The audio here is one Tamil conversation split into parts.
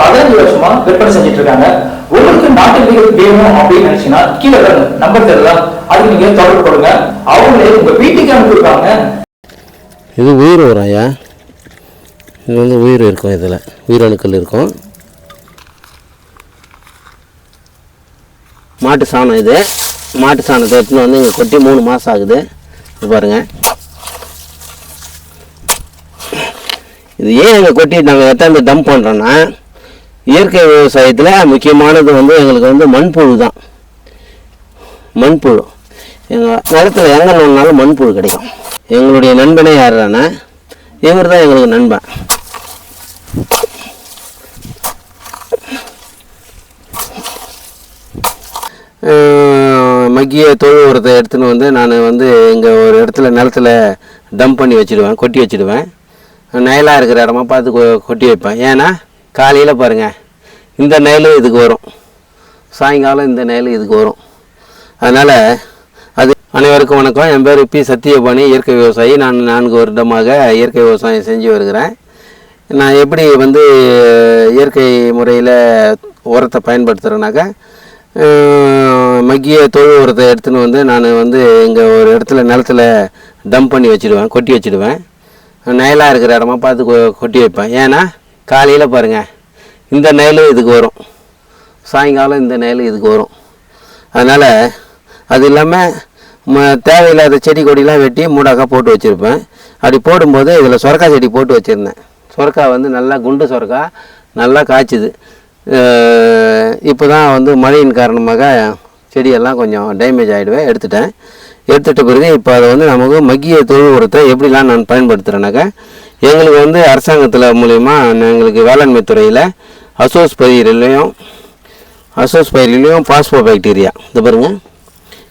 பதினஞ்சு வருஷமா விற்பனை செஞ்சுட்டு இருக்காங்க உங்களுக்கு நாட்டு வீடு வேணும் அப்படின்னு நினைச்சீங்கன்னா கீழே நம்பர் தெரியலாம் அதுக்கு நீங்க தொடர்பு கொடுங்க. அவங்களே உங்க வீட்டுக்கு அனுப்பிடுவாங்க இது உயிர் உரம் ஐயா. இது வந்து உயிர் இருக்கும் இதில். உயிரணுக்கள் இருக்கும். மாட்டு சாணம் இது. மாட்டு சாணத்தை எடுத்துன்னு வந்து இங்கே கொட்டி மூணு மாதம் ஆகுது. இது பாருங்கள் இது ஏன் இங்கே கொட்டி நாங்கள் எத்தாந்து டம்ப் பண்ணுறோன்னா இயற்கை விவசாயத்தில் முக்கியமானது வந்து எங்களுக்கு வந்து மண்புழு தான் மண்புழு. எங்கள் நிலத்தில் எங்கே நோனாலும் மண்புழு கிடைக்கும். எங்களுடைய நண்பனே யாருன்னா இவர் தான் எங்களுக்கு நண்பன். மக்கிய தொழு உரத்தை எடுத்துன்னு வந்து நான் வந்து இங்கே ஒரு இடத்துல நிலத்துல டம்ப் பண்ணி வச்சுடுவேன் கொட்டி வச்சுடுவேன். நயலாக இருக்கிற இடமா பார்த்து கொ- கொட்டி வைப்பேன். ஏன்னா காலையில் பாருங்கள் இந்த நயலும் இதுக்கு வரும். சாயங்காலம் இந்த நயலும் இதுக்கு வரும். அதனால் அது அனைவருக்கும் வணக்கம். என் பேர் பி சத்தியபாணி இயற்கை விவசாயி. நான் நான்கு வருடமாக இயற்கை விவசாயம் செஞ்சு வருகிறேன். நான் எப்படி வந்து இயற்கை முறையில் உரத்தை பயன்படுத்துகிறேனாக்கா மக்கிய தொழு உரத்தை எடுத்துன்னு வந்து நான் வந்து இங்கே ஒரு இடத்துல நிலத்துல டம்ப் பண்ணி வச்சுடுவேன் கொட்டி வச்சுடுவேன். நயலாக இருக்கிற இடமா பார்த்து கொட்டி வைப்பேன். ஏன்னா காலையில் பாருங்கள் இந்த நெல் இதுக்கு வரும். சாயங்காலம் இந்த நெல் இதுக்கு வரும். அதனால் அது இல்லாமல் ம தேவையில்லாத செடி கொடிலாம் வெட்டி மூடாக்கா போட்டு வச்சுருப்பேன். அப்படி போடும்போது இதில் சொரக்காய் செடி போட்டு வச்சுருந்தேன். சொரக்காய் வந்து நல்லா குண்டு சொரக்காய் நல்லா காய்ச்சிது. இப்போ தான் வந்து மழையின் காரணமாக செடியெல்லாம் கொஞ்சம் டேமேஜ் ஆகிடுவேன் எடுத்துட்டேன். எடுத்துட்ட பிறகு இப்போ அதை வந்து நமக்கு மக்கிய தொழு உரத்தை எப்படிலாம் நான் பயன்படுத்துகிறேனாக்கா எங்களுக்கு வந்து அரசாங்கத்தில் மூலிமா எங்களுக்கு வேளாண்மை துறையில் அசோஸ் பயிரிலையும் அசோஸ் பயிரிலையும் பாஸ்போ பாக்டீரியா இது பாருங்க.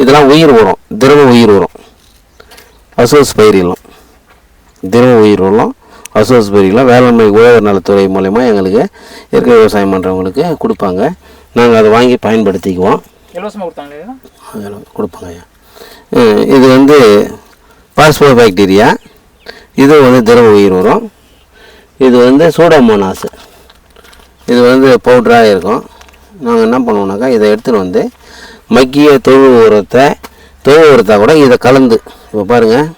இதெல்லாம் உயிர் உரம். திரவ உயிர் உரம். அசோஸ் பயிரிலும். திரவ உயிர் உரம் அசோஸ் பயிரிலும் வேளாண்மை உழவர் நலத்துறை மூலயமா எங்களுக்கு இயற்கை விவசாயம் பண்ணுறவங்களுக்கு கொடுப்பாங்க. நாங்கள் அதை வாங்கி பயன்படுத்திக்குவோம். இலவசமா கொடுத்தாங்களே அதெல்லாம் கொடுப்பாங்க ஐயா. இது வந்து பாஸ்போ பாக்டீரியா இது வந்து திரவ உயிர் உரம். இது வந்து சூடோமோனாஸ் இது வந்து பவுடராக இருக்கும். நாங்கள் என்ன பண்ணுவோம்னாக்கா இதை எடுத்துகிட்டு வந்து மக்கிய தொழு உரத்தை தொழு உரத்தை கூட இதை கலந்து இப்போ பாருங்கள்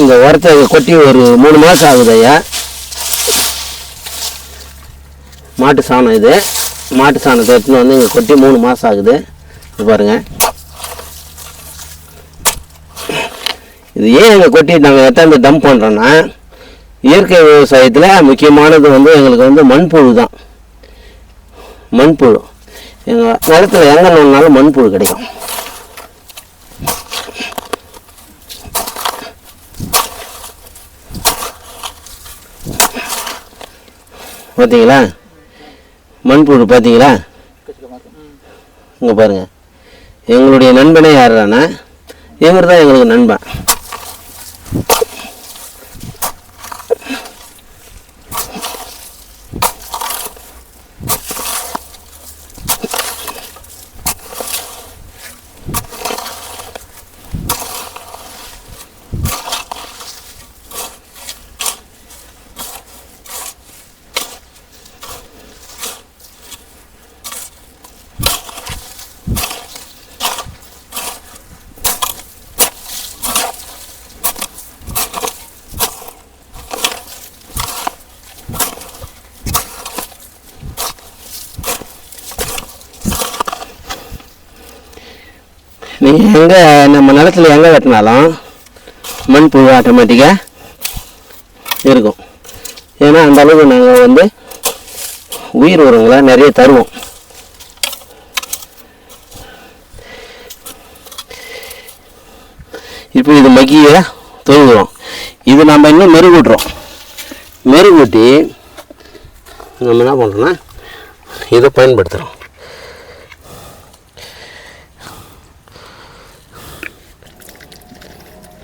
இந்த உரத்தை கொட்டி ஒரு மூணு மாதம் ஆகுது ஐயா. மாட்டு சாணம் இது. மாட்டு சாணத்தை எடுத்துன்னு வந்து இங்கே கொட்டி மூணு மாதம் ஆகுது. இது பாருங்கள் இது ஏன் இங்கே கொட்டி நாங்கள் எத்தாந்து டம்ப் பண்ணுறோன்னா இயற்கை விவசாயத்தில் முக்கியமானது வந்து எங்களுக்கு வந்து மண்புழு தான். மண்புழு. எங்கள் நிலத்தில் எங்கே நோனாலும் மண்புழு கிடைக்கும். பார்த்தீங்களா மண்புழு பார்த்தீங்களா? இங்கே பாருங்கள் எங்களுடைய நண்பனே யாருன்னா இவர் தான் எங்களுக்கு நண்பன் எங்கே நம்ம நிலத்துல எங்கே வெட்டினாலும் மண்புழு ஆட்டோமேட்டிக்காக இருக்கும். ஏன்னா அந்த அளவுக்கு நாங்கள் வந்து உயிர் உரங்களை நிறைய தருவோம். இப்போ இது மக்கிய தொழுகிறோம். இது நம்ம இன்னும் மெருகூட்டுறோம். மெருகூட்டி நம்ம என்ன பண்ணுறோன்னா இதை பயன்படுத்துகிறோம்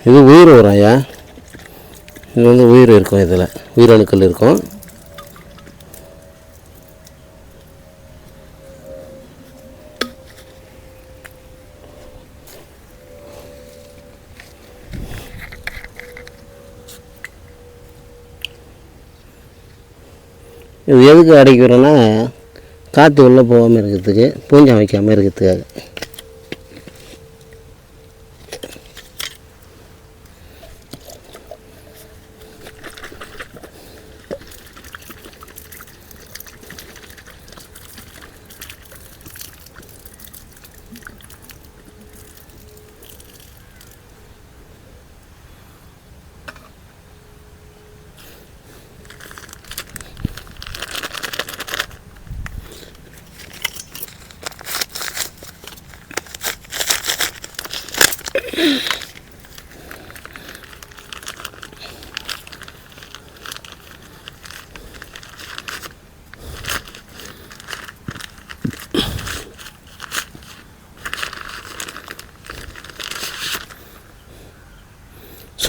இது உயிர் உராயா இது வந்து உயிர் இருக்கும் இதில். உயிரணுக்கள் இருக்கும். இது எதுக்கு அடைக்கிறோன்னா காற்று உள்ளே போகாமல் இருக்கிறதுக்கு பூஞ்சம் வைக்காமல் இருக்கிறதுக்காக.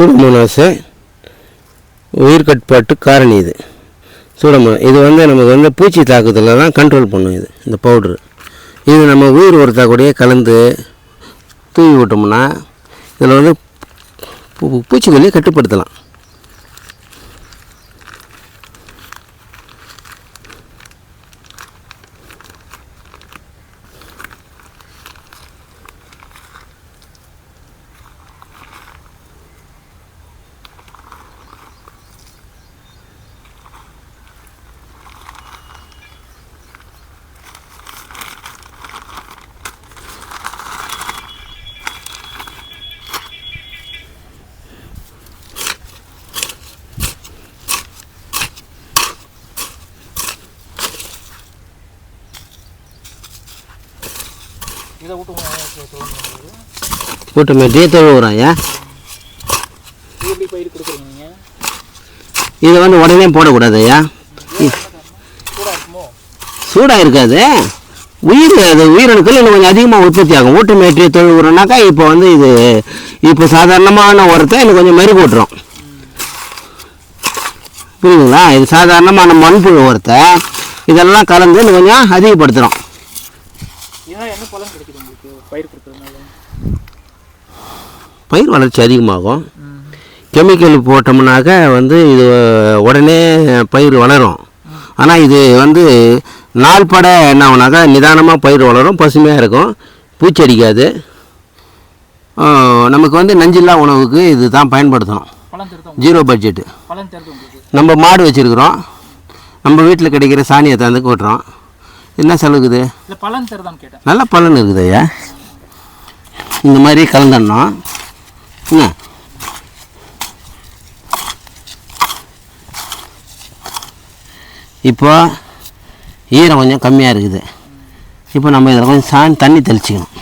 சூடமோனாஸு உயிர் கட்டுப்பாட்டு காரணி இது. சூடமோ இது வந்து நமக்கு வந்து பூச்சி தாக்குதலில் தான் கண்ட்ரோல் பண்ணும் இது இந்த பவுட்ரு இது நம்ம உயிர் உரத்தா கூடயே கலந்து தூவி விட்டோம்னா இதில் வந்து பூச்சிக்கொல்லியை கட்டுப்படுத்தலாம். இதை விட்டு போட்டு மெட்டியே தொழு உரம் ஏன் எப்படி பயிர் கொடுக்குறீங்க நீங்கள் இதை வந்து உடனே போடக்கூடாது ஐயா சூடாக இருக்காது உயிர் அது உயிரணுக்கள் இன்னும் கொஞ்சம் அதிகமாக உற்பத்தி ஆகும். ஊட்டு மேற்றிய தொழில் உரம்னாக்கா இப்போ வந்து இது இப்போ சாதாரணமான உரத்தை இன்னும் கொஞ்சம் மெருகு விட்டுரும் புரியுதுங்களா? இது சாதாரணமான மண்புழு உரத்தை இதெல்லாம் கலந்து இன்னும் கொஞ்சம் அதிகப்படுத்துகிறோம் என்ன பலன் உங்களுக்கு பயிர் கொடுக்குறதுனால. பயிர் வளர்ச்சி அதிகமாகும். கெமிக்கல் போட்டோம்னாக்க வந்து இது உடனே பயிர் வளரும். ஆனால் இது வந்து நாள்பட என்ன ஆகுனாக்கா நிதானமாக பயிர் வளரும் பசுமையாக இருக்கும். பூச்சி அடிக்காது நமக்கு வந்து நஞ்சில்லா உணவுக்கு இது தான் பயன்படுத்தணும் ஜீரோ பட்ஜெட்டு நம்ம மாடு வச்சுருக்குறோம். நம்ம வீட்டில் கிடைக்கிற சாணியை தந்து கொட்டுறோம். என்ன செலவுக்குது நல்ல பலன் இருக்குது ஐயா இந்த மாதிரி கலந்துடணும். என்ன? இப்போ ஈரம் கொஞ்சம் கம்மியாக இருக்குது. இப்போ நம்ம இதில் கொஞ்சம் சாணி தண்ணி தெளிச்சிக்கணும்.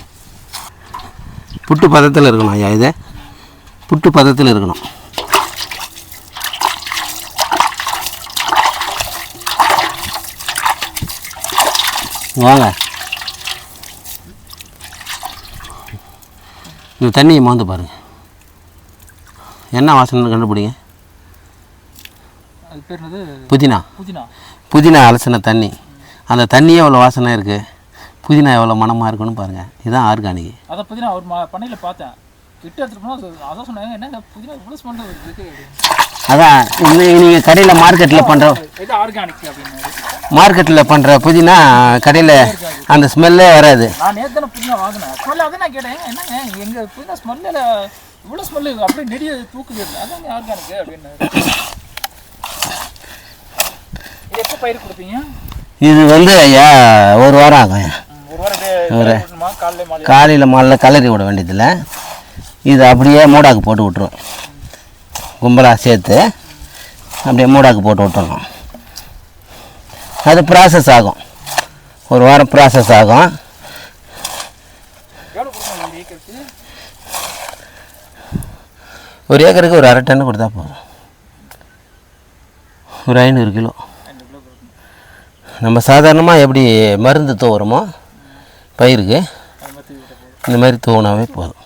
புட்டு பதத்தில் இருக்கணும் ஐயா இது. புட்டு பதத்தில் இருக்கணும். வாங்க. இந்த தண்ணியை மோந்து பாருங்க. என்ன வாசனை கண்டுபிடிங்க. புதினா. புதினா. புதினா அலசின தண்ணி. அந்த தண்ணியே எவ்வளோ வாசனை இருக்குது புதினா எவ்வளோ மணமாக இருக்குன்னு பாருங்கள் இதுதான் ஆர்கானிக். அதை புதினா ஒரு பண்ணையில் பார்த்தேன். அதான் அதான் நீங்கள் கடையில் மார்க்கெட்டில் பண்ணுற இது ஆர்கானிக் அப்படின்னு. மார்க்கெட்டில் பண்ணுற புதினா கடையில் அந்த ஸ்மெல்லே வராது. நான் நேற்று தானே புதினா வாங்கினேன். ஸ்மெல் அதான் நான் கேட்டேன். என்னங்க எங்கள் புதினா ஸ்மெல்லில் இவ்வளோ ஸ்மெல்லு அப்படியே நெடிய தூக்குது. அதான் ஆர்கானிக் அப்படின்னு. இது எப்போ பயிர் கொடுப்பீங்க? இது வந்து ஐயா ஒரு வாரம் ஆகும் ஒரு? காலையில மாலை காலையில் மாலைல கலரி விட வேண்டியதில்லை. இது அப்படியே மூடாக்கு போட்டு விட்ருவோம் கும்பலாக சேர்த்து அப்படியே மூடாக்கு போட்டு விட்டுறணும். அது ப்ராசஸ் ஆகும். ஒரு வாரம் ப்ராசஸ் ஆகும். ஒரு ஏக்கருக்கு ஒரு அரை டன் கொடுத்தா போதும். ஒரு ஐநூறு கிலோ. நம்ம சாதாரணமாக எப்படி மருந்து தூவுறோமோ பயிருக்கு இந்த மாதிரி தோணாவே போதும்.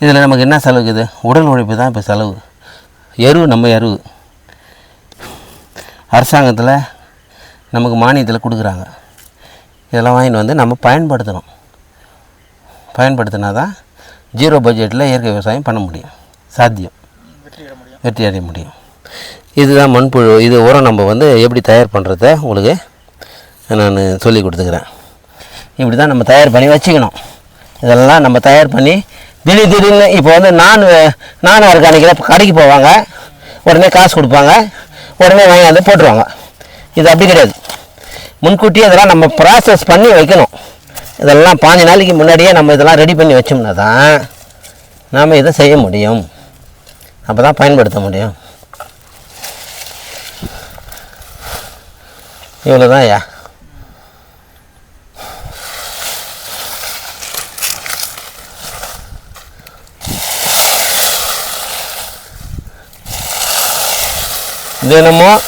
இதில் நமக்கு என்ன செலவுக்குது உடல் உழைப்பு தான் இப்போ செலவு. எருவு நம்ம எருவு. அரசாங்கத்தில் நமக்கு மானியத்தில் கொடுக்குறாங்க. இதெல்லாம் வாங்கிட்டு வந்து நம்ம பயன்படுத்தணும். பயன்படுத்தினா தான் ஜீரோ பட்ஜெட்டில் இயற்கை விவசாயம் பண்ண முடியும். சாத்தியம். வெற்றி அடைய முடியும். இதுதான் மண்புழு இது உரம் நம்ம வந்து எப்படி தயார் பண்ணுறத உங்களுக்கு நான் சொல்லி கொடுத்துக்கிறேன். இப்படி தான் நம்ம தயார் பண்ணி வச்சுக்கணும். இதெல்லாம் நம்ம தயார் பண்ணி திடீர் திடீர்னு இப்போ வந்து நான் நான் ஆர்கானிக்கில் கடைக்கு போவாங்க. உடனே காசு கொடுப்பாங்க. உடனே வாங்கி வந்து போட்டுருவாங்க. இது அப்படி கிடையாது. முன்கூட்டியே இதெல்லாம் நம்ம ப்ராசஸ் பண்ணி வைக்கணும். இதெல்லாம் பாஞ்சு நாளைக்கு முன்னாடியே நம்ம இதெல்லாம் ரெடி பண்ணி வச்சோம்னா தான் நாம் இதை செய்ய முடியும். அப்போ தான் பயன்படுத்த முடியும். இவ்வளோ தான் ஐயா தினமும்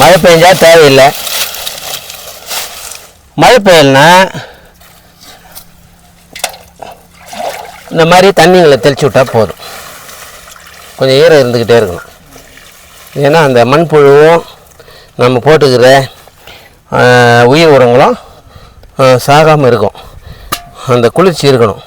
மழை பெஞ்சா தேவையில்லை. மழை பெய்யலைன்னா இந்த மாதிரி தண்ணிங்களை தெளிச்சு விட்டால் போதும். கொஞ்சம் ஈரம் இருந்துக்கிட்டே இருக்கணும். ஏன்னா அந்த மண்புழுவும் நம்ம போட்டுக்கிற உயிர் உரங்களும் சாகாமல் இருக்கும். அந்த குளிர்ச்சி இருக்கணும்.